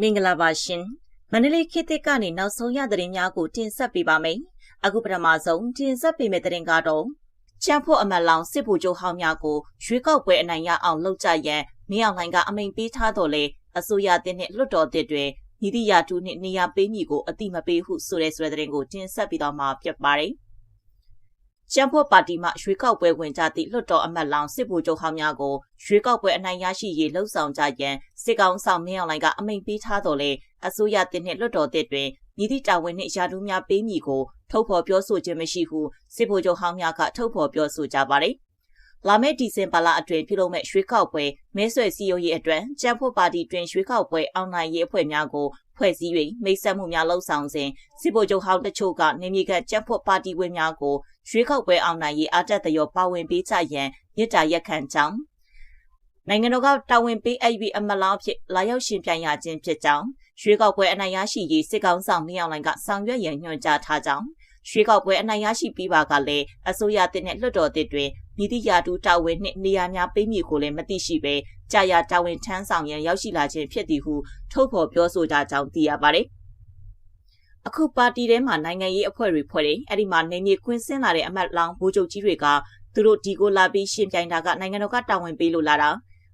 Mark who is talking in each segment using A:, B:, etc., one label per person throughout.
A: မင်္ဂလာပါရှင်မန္တလေးခေတ်သစ်ကနေနောက်ဆုံးရသတင်းများကိုတင်ဆက်ပေးပါမယ်အခုပထမဆုံးတင်ဆက်ပေးမယ့်သတင်းကတော့ချမ်းဖို့အမတ်လောင်စစ်ဗိုလ်ချုပ်ဟောင်းများကိုရွေးကောက်ပွဲအနိုင်ရအောင်လှုပ်ကြရန်မင်းအောင်လှိုင်ကအမိန်ပေးထားတော်လဲအစိုးရတင်နဲ့လွတ်တော်တစ်တွေညီတိယာတူနှင့်နေရာပေးမိကိုအတိမပေးဟုဆိုတဲ့ဆိုတဲ့သတင်းကိုတင်ဆက်ပြီးတော့မှာဖြစ်ပါတယ် ကျန်းဖို့ပါတီမှရွေးကောက်ပွဲဝင်ကြသည့်လွှတ်တော်အမတ်လောင်စစ်ဗိုလ်ချုပ်ဟောင်းများကိုရွေးကောက်ပွဲအနိုင်ရရှိရေးလှုံ့ဆော်ကြရန်စစ်ကောင်ဆောင်မင်းအောင်လှိုင်ကအမိန့်ပေးထားတော်လဲအစိုးရတင်နှင့်လွှတ်တော်တစ်တွင်ညီသည့်တာဝန်နှင့်ယာတူးများပေးမည်ကိုထုတ်ဖော်ပြောဆိုခြင်းမရှိဟုစစ်ဗိုလ်ချုပ်ဟောင်းများကထုတ်ဖော်ပြောဆိုကြပါသည်လာမယ့်ဒီဇင်ဘာလအတွင်းပြုလုပ်မဲ့ရွှေကောက်ပွဲမဲဆွယ်စည်းရုံးရေးအတွက်ကျန်းဖို့ပါတီတွင်ရွှေကောက်ပွဲအောင်နိုင်ရေးအဖွဲ့များကိုဖွဲ့စည်း၍မိတ်ဆက်မှုများလှုပ်ဆောင်စဉ်စစ်ဗိုလ်ချုပ်ဟောင်းတချို့ကနေမြေကကျန်းဖို့ပါတီဝင်များကို ရွှေကောက်ပွဲအောင်နိုင်ရေးအတက်တရောပါဝင်ပေးချရန်မြစ်တာရက်ခံကြောင်းနိုင်ငံတော်ကတာဝန်ပေးအပ်ပြီးအမလောင်းဖြစ်လာရောက်ရှင်ပြိုင်ရခြင်းဖြစ်ကြောင်းရွှေကောက်ပွဲအနိုင်ရရှိရေးစစ်ကောင်ဆောင်မင်းအောင်လှိုင်ကဆောင်ရွက်ရန်ညွှန်ကြားထားကြောင်းရွှေကောက်ပွဲအနိုင်ရရှိပြီးပါကလည်းအစိုးရတင်တဲ့လွှတ်တော်တစ်တွင်မြစ်တိယာတူတာဝန်နှင့်နေရာများပေးမည်ကိုလည်းမသိရှိပဲကြာရတာဝန်ထမ်းဆောင်ရန်ရောက်ရှိလာခြင်းဖြစ်သည်ဟုထုတ်ဖော်ပြောဆိုကြကြောင်းသိရပါတယ်။ အခုပါတီထဲမှာနိုင်ငံရေးအဖွဲ့တွေဖွဲ့တယ်အဲ့ဒီမှာနေမြေကွင်းဆင်းလာတဲ့အမတ်လောင်ဘိုးချုပ်ကြီးတွေကသူတို့ဒီကိုလာပြီးရှင်ပြိုင်တာကနိုင်ငံတော်ကတာဝန်ပေးလို့လာတာ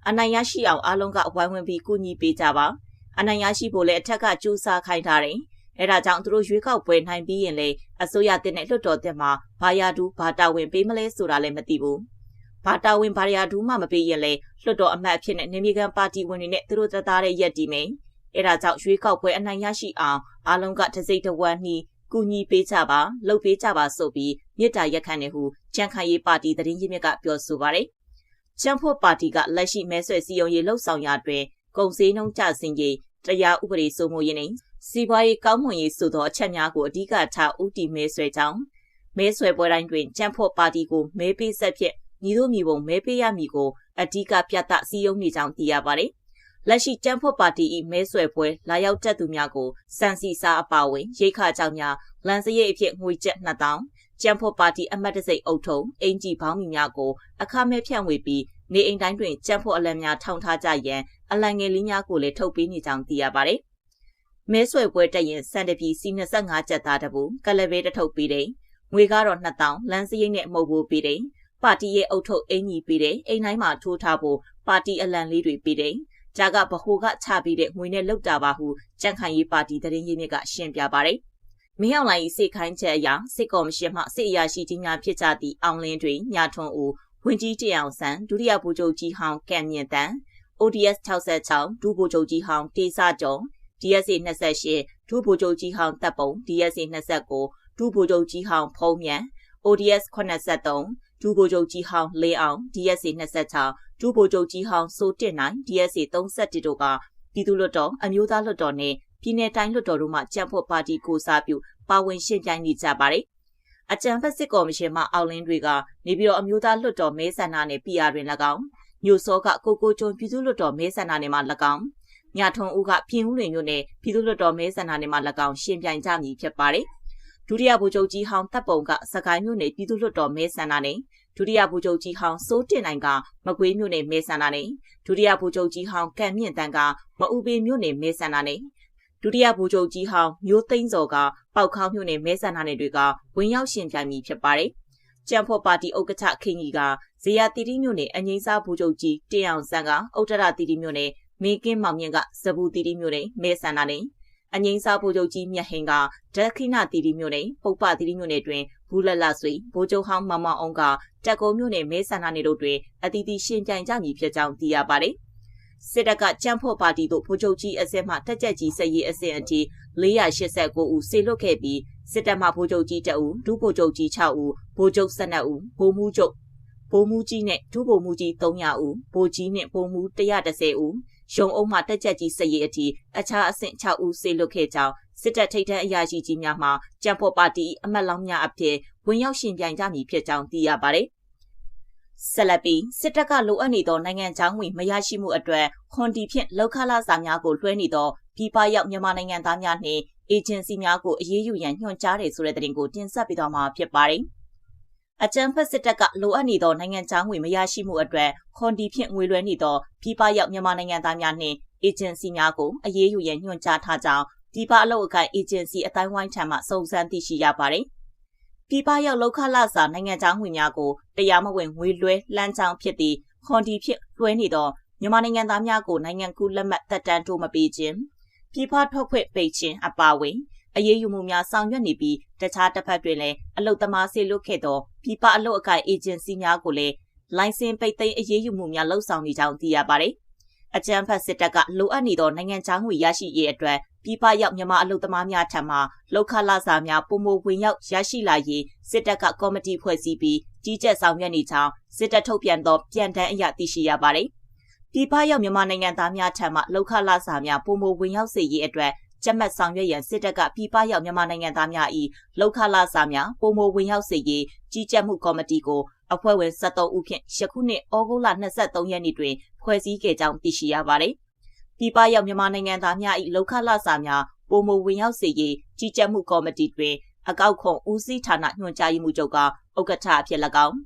A: အနိုင်ရရှိအောင်အားလုံးကဝိုင်းဝန်းပြီးကူညီပေးကြပါအနိုင်ရရှိဖို့လည်းအထက်ကကြိုးစားခိုင်းထားတယ်အဲဒါကြောင့်သူတို့ရွေးကောက်ပွဲနိုင်ပြီးရင်လေအစိုးရတင်တဲ့လွှတ်တော်တက်မှာဘာယာဒူဘာတာဝန်ပေးမလဲဆိုတာလည်းမသိဘူးဘာတာဝန်ဘာယာဒူမှမပေးရင်လေလွှတ်တော်အမတ်အဖြစ်နဲ့နေမြေကန်ပါတီဝင်တွေနဲ့သူတို့တသားတဲ့ရက်တီမယ် အဲဒါကြောင့်ရွေးကောက်ပွဲအနိုင်ရရှိအောင်အားလုံးကတစိမ့်တဝမ်းနှီးကူညီပေးကြပါလှုပ်ပေးကြပါဆိုပြီးမြစ်တာရက်ခံနေဟုကြံခိုင်ရေးပါတီသတင်းရင်းမြစ်ကပြောဆိုပါတယ်ကျန်းဖို့ပါတီကလက်ရှိမဲဆွယ်စည်းရုံးရေးလှုပ်ဆောင်ရာတွင်ကုန်စည်နှုန်းကျဆင်းရေးတရားဥပဒေစိုးမိုးရေးနဲ့စီးပွားရေးကောင်းမွန်ရေးဆိုသောအချက်များကိုအဓိကထားဦးတည်မဲဆွဲကြောင်းမဲဆွဲပွဲတိုင်းတွင်ကြံ့ဖို့ပါတီကိုမဲပေးဆက်ဖြင့်ညီတို့မိဘုံမဲပေးရမည်ကိုအဓိကပြသစည်းရုံးနေကြောင်းသိရပါတယ်။ လက်ရှိကြံ့ဖို့ပါတီ၏မဲဆွဲပွဲလာရောက်တက်သူများကိုစံစီစာအပါဝင်ရိတ်ခါကြောင့်များလန်စရိတ်အဖြစ်ငွေကျပ်2000ကျန်းဖို့ပါတီအမတ်တစိတ်အုပ်ထုံအင်ဂျီဘောင်းမီများကိုအခမဲ့ဖြန့်ဝေပြီးနေအိမ်တိုင်းတွင်ကျန်းဖို့အလံများထောင်ထားကြရန်အလံငယ်လေးများကိုလည်းထုတ်ပေးနေကြောင်းသိရပါတယ်။မဲဆွယ်ပွဲတက်ရင်စံတပီစီ25ကျပ်သားတပူကလဘဲတထုတ်ပေးတယ်ငွေကတော့2000လမ်းစရိတ်နဲ့မှုတ်ဖို့ပေးတယ်ပါတီရဲ့အုပ်ထုပ်အင်ကြီးပေးတယ်အိမ်တိုင်းမှာထိုးထားဖို့ပါတီအလံလေးတွေပေးတယ် ဂျာကဗဟိုကချပြီးတဲ့ငွေနဲ့လောက်တာပါဟုကြန့်ခိုင်ရေးပါတီတရင်ရင်းမြစ်ကရှင်းပြပါတယ်မင်းအောင်လိုင်စိတ်ခိုင်းချက်အရစစ်ကော်မရှင်မှစစ်အရာရှိကြီးများဖြစ်ကြသည့်အောင်လင်းတွေညာထွန်းဦးဝင်ကြီးတအောင်ဆန်ဒုတိယဗိုလ်ချုပ်ကြီးဟောင်းကံမြင့်တန် ODS 66ဒုဗိုလ်ချုပ်ကြီးဟောင်းတေစာကျော် DSA 28ဒုဗိုလ်ချုပ်ကြီးဟောင်းတပ်ပုံ DSA 29ဒုဗိုလ်ချုပ်ကြီးဟောင်းဖုံးမြန် ODS 83ဒုဗိုလ်ချုပ်ကြီးဟောင်းလေးအောင် DSA 26ဒုဗိုလ်ချုပ်ကြီးဟောင်းစိုးတင်နိုင် DSA 31တို့ကပြည်သူ့လွှတ်တော်အမျိုးသားလွှတ်တော်နဲ့ပြည်내တိုင်းလွှတ်တော်တို့မှကြံ့ဖို့ပါတီကိုစားပြုပါဝင်ရှင်းပြိုင်နေကြပါတယ်။အကြံဖက်စစ်ကော်မရှင်မှအောက်လင်းတွေကနေပြီးတော့အမျိုးသားလွှတ်တော်မဲဆန္ဒနဲ့ PR တွင်၎င်းညိုစောကကိုကိုကျွန်းပြည်သူ့လွှတ်တော်မဲဆန္ဒနယ်မှာ၎င်းညထွန်းဦးကပြင်ဦးလွင်မြို့နယ်ပြည်သူ့လွှတ်တော်မဲဆန္ဒနယ်မှာ၎င်းရှင်ပြိုင်ကြမည်ဖြစ်ပါတယ်။ဒုတိယဗိုလ်ချုပ်ကြီးဟောင်းတပ်ပုံကစကိုင်းမြို့နယ်ပြည်သူ့လွှတ်တော်မဲဆန္ဒနယ် ဒုတိယဗိုလ်ချုပ်ကြီးဟောင်းစိုးတင်နိုင်ကမကွေးမြို့နယ်မဲဆန္ဒနယ်ဒုတိယဗိုလ်ချုပ်ကြီးဟောင်းကံမြင့်တန်းကမအူပေမြို့နယ်မဲဆန္ဒနယ်ဒုတိယဗိုလ်ချုပ်ကြီးဟောင်းမျိုးသိန်းစော်ကပေါက်ခေါင်းမြို့နယ်မဲဆန္ဒနယ်တွေကဝင်ရောက်ရှင်ပြိုင်မည်ဖြစ်ပါတယ်။ကျန်ဖို့ပါတီဥက္ကဋ္ဌခင်ကြီးကဇေယတီတီမြို့နယ်အငိမ့်စားဗိုလ်ချုပ်ကြီးတင်အောင်စံကဥတ္တရတီတီမြို့နယ်မင်းကင်းမောင်မြင့်ကဇဘူတီတီမြို့နယ်မဲဆန္ဒနယ်အငိမ့်စားဗိုလ်ချုပ်ကြီးမြတ်ဟင်ကဒက်ခိနတီတီမြို့နယ်ပုပ္ပတီတီမြို့နယ်တွင် ဘူးလလဆွေဗိုလ်ချုပ်ဟောင်းမမအောင်ကတက်ကုန်းမြို့နယ်မဲဆန္ဒနယ်တို့တွင်အတီးတီရှင်ပြိုင်ကြမည်ဖြစ်ကြောင်းသိရပါတယ်စစ်တပ်ကကြမ်းဖို့ပါတီတို့ဗိုလ်ချုပ်ကြီးအစစ်မှတက်ကြက်ကြီးစရေးအစစ်အထိ489ဦးစေလွတ်ခဲ့ပြီးစစ်တပ်မှဗိုလ်ချုပ်ကြီး2ဦးဒုဗိုလ်ချုပ်ကြီး6ဦးဗိုလ်ချုပ်12ဦးဗိုလ်မှူးချုပ်ဗိုလ်မှူးကြီးနဲ့ဒုဗိုလ်မှူးကြီး300ဦးဗိုလ်ကြီးနဲ့ဗိုလ်မှူး130ဦးရုံအုပ်မှတက်ကြက်ကြီးစရေးအထိအခြားအဆင့်6ဦးစေလွတ်ခဲ့ကြောင်း စစ်တပ်ထိပ်တန်းအရာရှိကြီးများမှကြံဖို့ပါတီအမတ်လောင်းများအဖြစ်ဝင်ရောက်ရှင်ပြိုင်ကြမည်ဖြစ်ကြောင်းသိရပါတယ်။ဆက်လက်ပြီးစစ်တပ်ကလိုအပ်နေသောနိုင်ငံခြားငွေမရရှိမှုအတွက်ခွန်တီဖြင့်လောက်ခလာစာများကိုလွှဲနေသောပြည်ပရောက်မြန်မာနိုင်ငံသားများနှင့်အေဂျင်စီများကိုအရေးယူရန်ညွှန်ကြားတယ်ဆိုတဲ့သတင်းကိုတင်ဆက်ပေးသွားမှာဖြစ်ပါတယ်။အကြံဖက်စစ်တပ်ကလိုအပ်နေသောနိုင်ငံခြားငွေမရရှိမှုအတွက်ခွန်ဒီဖြင့်ငွေလွှဲနေသောပြည်ပရောက်မြန်မာနိုင်ငံသားများနှင့်အေဂျင်စီများကိုအရေးယူရန်ညွှန်ကြားထားကြောင်း ပြည်ပအလုပ်အကိုင်အေဂျင်စီအတိုင်းဝိုင်းထံမှစုံစမ်းသိရှိရပါတယ်။ပြည်ပရောက်လောက်ခလာစာနိုင်ငံခြားငွေများကိုတရားမဝင်ငွေလွှဲလမ်းကြောင်းဖြစ်သည့်ခွန်ဒီဖြင့်လွှဲနေသောမြန်မာနိုင်ငံသားများကိုနိုင်ငံကူးလက်မှတ်တက်တန်းတိုးမပေးခြင်းပြည်ပထွက်ခွင့်ပိတ်ခြင်းအပါအဝင်အရေးယူမှုများဆောင်ရွက်နေပြီးတခြားတစ်ဖက်တွင်လည်းအလုတ်သမားစေလွတ်ခဲ့သောပြည်ပအလုတ်အကိုင်အေဂျင်စီများကိုလည်းလိုင်စင်ပိတ်သိမ်းအရေးယူမှုများလှုပ်ဆောင်နေကြောင်းသိရပါတယ်။အကြံဖတ်စစ်တပ်ကလိုအပ်နေသောနိုင်ငံခြားငွေရရှိရေးအတွက် ပြည်ပရောက်မြန်မာအလုတ်သမားများထံမှလောက်ခလာစာများပုံမဝင်ရောက်ရရှိလာရေးစစ်တပ်ကကော်မတီဖွဲ့စည်းပြီးကြီးကြပ်ဆောင်ရွက်နေကြောင်းစစ်တပ်ထုတ်ပြန်သောပြန်တမ်းအရသိရှိရပါတယ်။ပြည်ပရောက်မြန်မာနိုင်ငံသားများထံမှလောက်ခလာစာများပုံမဝင်ရောက်စေရေးအတွက်ကြက်မှတ်ဆောင်ရွက်ရန်စစ်တပ်ကပြည်ပရောက်မြန်မာနိုင်ငံသားများ၏လောက်ခလာစာများပုံမဝင်ရောက်စေရေးကြီးကြပ်မှုကော်မတီကိုအဖွဲ့ဝင်73ဦးဖြင့်ယခုနှစ်ဩဂုတ်လ23ရက်နေ့တွင်ဖွဲ့စည်းခဲ့ကြောင်းသိရှိရပါတယ်။ ပြည်ပရောက်မြန်မာနိုင်ငံသားများ၏လောက်ခလာစာများပုံမဝင်ရောက်စေရေးကြီးကြပ်မှုကော်မတီတွင်အကောက်ခွန်ဦးစီးဌာနညွှန်ကြားရေးမှူးချုပ်ကဥက္ကဋ္ဌအဖြစ်၎င်း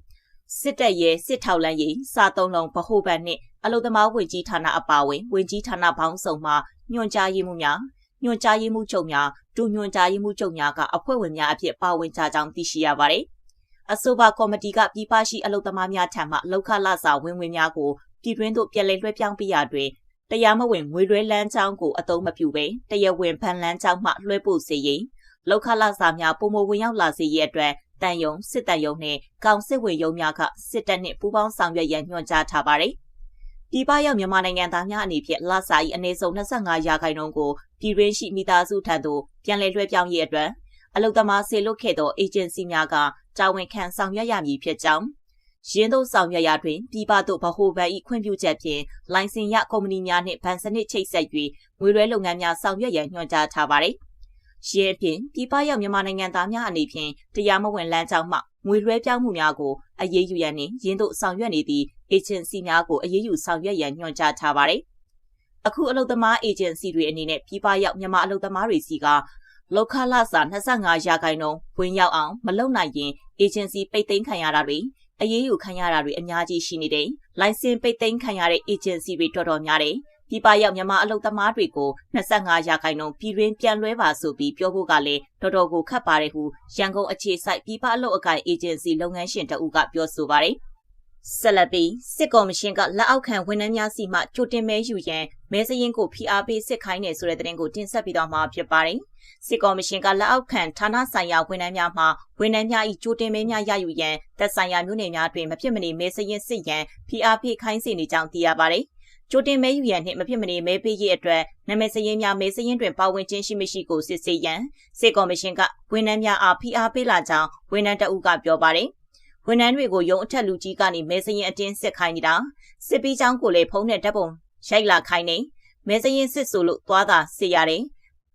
A: စစ်တပ်ရဲ့စစ်ထောက်လန်းရေးစာသုံးလုံးဗဟိုဘဏ်နှင့်အလုသမားဝင်ကြီးဌာနအပါအဝင်ဝင်ကြီးဌာနပေါင်းစုံမှညွှန်ကြားရေးမှူးများညွှန်ကြားရေးမှူးချုပ်များဒုညွှန်ကြားရေးမှူးချုပ်များကအဖွဲ့ဝင်များအဖြစ်ပါဝင်ကြကြောင်းသိရှိရပါတယ်။အဆိုပါကော်မတီကပြည်ပရှိအလုပ်သမားများထံမှလောက်ခလစာဝင်ဝင်များကိုပြည်တွင်းသို့ပြည်လည်လွှဲပြောင်းပေးရာတွင် တရားမဝင်ငွေလွှဲလန်းချောင်းကိုအသုံးမပြုဘဲတရားဝင်ဖန်လန်းချောင်းမှလွှဲပို့စေရင်လောက်ခလစာများပုံမဝင်ရောက်လာစေရအတွက်တန်ယုံစစ်တန်ယုံနှင့်ကောင်စစ်ဝင်ယုံများကစစ်တပ်နှင့်ပူးပေါင်းဆောင်ရွက်ရန်ညွှန်ကြားထားပါတယ်။ပြည်ပရောက်မြန်မာနိုင်ငံသားများအနေဖြင့်လစာ၏အနည်းဆုံး25ရာခိုင်နှုန်းကိုပြည်တွင်းရှိမိသားစုထံသို့ပြန်လည်လွှဲပြောင်းရေးအတွက်အလုသမားဆေလွတ်ခဲ့သောအေဂျင်စီများကတာဝန်ခံဆောင်ရွက်ရမည်ဖြစ်ကြောင်း ရင်းတို့ဆောင်ရွက်ရာတွင်ပြည်ပသို့ဗဟိုဘဏ်၏ခွင့်ပြုချက်ဖြင့်လိုင်စင်ရကုမ္ပဏီများနှင့်ဗန်စနစ်ချိတ်ဆက်၍ငွေလွှဲလုပ်ငန်းများဆောင်ရွက်ရန်ညွှန်ကြားထားပါသည်။ရင်းဖြင့်ပြည်ပရောက်မြန်မာနိုင်ငံသားများအနေဖြင့်တရားမဝင်လမ်းကြောင်းမှငွေလွှဲပြောင်းမှုများကိုအရေးယူရန်နှင့်ရင်းတို့ဆောင်ရွက်နေသည့်အေဂျင်စီများကိုအရေးယူဆောင်ရွက်ရန်ညွှန်ကြားထားပါတယ်။အခုအလုပ်သမားအေဂျင်စီတွေအနေနဲ့ပြည်ပရောက်မြန်မာအလုပ်သမားတွေစီကလောက်ခလာစာ25ရာခိုင်နှုန်းဝင်ရောက်အောင်မလုပ်နိုင်ရင်အေဂျင်စီပိတ်သိမ်းခံရတာတွေ အရေးယူခံရတာတွေအများကြီးရှိနေတယ်။လိုင်စင်ပိတ်သိမ်းခံရတဲ့အေဂျင်စီတွေတော်တော်များတယ်။ပြည်ပရောက်မြန်မာအလုပ်သမားတွေကို25ရာခိုင်နှုန်းပြည်တွင်းပြန်လွှဲပါဆိုပြီးပြောဖို့ကလည်းတော်တော်ကိုခက်ပါတယ်ဟုရန်ကုန်အခြေစိုက်ပြည်ပအလုပ်အကိုင်အေဂျင်စီလုပ်ငန်းရှင်တအုပ်ကပြောဆိုပါတယ်။ ဆက်လက်ပြီးစစ်ကော်မရှင်ကလက်အောက်ခံဝန်ထမ်းများစီမှကြိုတင်မဲယူရန်မဲစရင်ကိုဖိအားပေးစစ်ခိုင်းနေဆိုတဲ့သတင်းကိုတင်ဆက်ပြီးတော့မှာဖြစ်ပါတယ်။စစ်ကော်မရှင်ကလက်အောက်ခံဌာနဆိုင်ရာဝန်ထမ်းများမှဝန်ထမ်းများ၏ကြိုတင်မဲများရယူရန်သက်ဆိုင်ရာမြို့နယ်များတွင်မဖြစ်မနေမဲစရင်စစ်ရန်ဖိအားပေးခိုင်းစေနေကြောင်းသိရပါတယ်။ကြိုတင်မဲယူရန်နှင့်မဖြစ်မနေမဲပေးရေးအတွက်နာမည်စရင်များမဲစရင်တွင်ပါဝင်ခြင်းရှိမရှိကိုစစ်ဆေးရန်စစ်ကော်မရှင်ကဝန်ထမ်းများအားဖိအားပေးလာကြောင်းဝန်ထမ်းတအုပ်ကပြောပါတယ် ဝန်ထမ်းတွေကိုရုံအထက်လူကြီးကနေမဲစရင်အတင်းစစ်ခိုင်းနေတာစစ်ပြီးချောင်းကိုလည်းဖုံးနဲ့တပ်ပုံရိုက်လာခိုင်းနေမဲစရင်စစ်ဆိုလို့သွားတာစစ်ရတယ်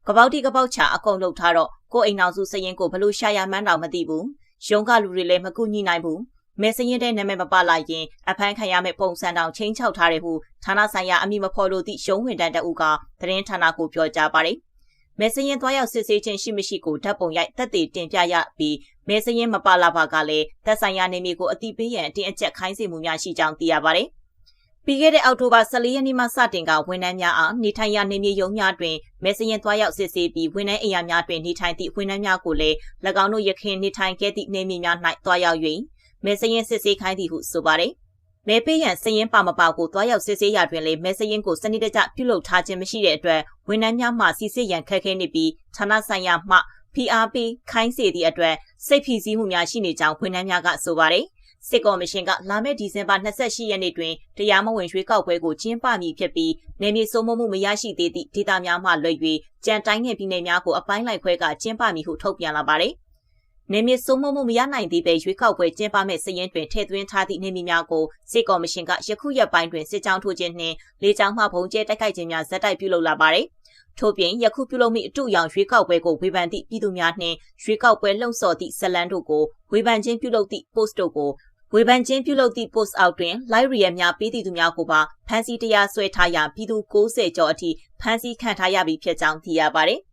A: ကပောက်တီကပောက်ချအကုန်လုပ်ထားတော့ကိုအိမ်အောင်စုစရင်ကိုဘလို့ရှာရမှန်းတော့မသိဘူးရုံကလူတွေလည်းမကူညီနိုင်ဘူးမဲစရင်တဲ့နာမည်မပါလာရင်အဖမ်းခံရမယ့်ပုံစံတောင်ချင်းချောက်ထားတယ်ဟုဌာနဆိုင်ရာအမိမဖော်လို့သည့်ရုံးဝင်တန်းတအုပ်ကသတင်းဌာနကိုပြောကြားပါတယ် မဲစရင်သွားရောက်စစ်ဆေးခြင်းရှိမရှိကိုဓာတ်ပုံရိုက်တက်တည်တင်ပြရပြီးမဲစရင်မပါလာပါကလည်းသက်ဆိုင်ရာနေမည်ကိုအတိပေးရန်အတင်းအကျပ်ခိုင်းစေမှုများရှိကြောင်းသိရပါတယ်။ပြီးခဲ့တဲ့အောက်တိုဘာ14ရက်နေ့မှစတင်ကဝန်ထမ်းများအားနေထိုင်ရာနေမြေရုံးများတွင်မဲစရင်သွားရောက်စစ်ဆေးပြီးဝန်ထမ်းအိမ်ယာများတွင်နေထိုင်သည့်ဝန်ထမ်းများကိုလည်း၎င်းတို့ရခင်နေထိုင်ခဲ့သည့်နေမြေများ၌သွားရောက်၍မဲစရင်စစ်ဆေးခိုင်းသည်ဟုဆိုပါတယ်။ မဲပေးရန်စည်ရင်ပါမပါကိုတွားရောက်စစ်ဆေးရာတွင်လည်းမဲစရင်ကိုစနစ်တကျပြုလုပ်ထားခြင်းမရှိတဲ့အတွက်ဝန်ထမ်းများမှစီစစ်ရန်ခက်ခဲနေပြီးဌာနဆိုင်ရာမှ PRP ခိုင်းစေသည့်အတွက်စိတ်ဖိစီးမှုများရှိနေကြောင်းဝန်ထမ်းများကဆိုပါတယ်စစ်ကော်မရှင်ကလာမယ့်ဒီဇင်ဘာ28ရက်နေ့တွင်တရားမဝင်ရွေးကောက်ပွဲကိုကျင်းပမည်ဖြစ်ပြီးနေမြေစိုးမိုးမှုမရရှိသေးသည့်ဒေသများမှလွှဲ၍ကြံတိုင်းနယ်ပြည်နယ်များကိုအပိုင်းလိုက်ခွဲကကျင်းပမည်ဟုထုတ်ပြန်လာပါတယ် နေမြေစုံမမှုမရနိုင်သေးပဲရွေးကောက်ပွဲကျင်းပမဲ့စည်ရင်တွင်ထည့်သွင်းထားသည့်နေမြေများကိုစစ်ကော်မရှင်ကယခုရက်ပိုင်းတွင်စစ်ကြောင်းထိုးခြင်းနှင့်လေကြောင်းမှပုံကျဲတိုက်ခိုက်ခြင်းများဇက်တိုက်ပြုလုပ်လာပါတယ်။ထို့ပြင်ယခုပြုလုပ်မိအတူရောင်ရွေးကောက်ပွဲကိုဝေဖန်သည့်ပြည်သူများနှင့်ရွေးကောက်ပွဲလှုံ့ဆော်သည့်ဇလန်တို့ကိုဝေဖန်ခြင်းပြုလုပ်သည့် post တို့ကိုဝေဖန်ခြင်းပြုလုပ်သည့် post အောက်တွင် live react များပေးသည့်သူများကိုပါဖမ်းဆီးတရားစွဲထားရာပြည်သူ90ကျော်အထိဖမ်းဆီးခံထားရပြီဖြစ်ကြောင်းသိရပါတယ်။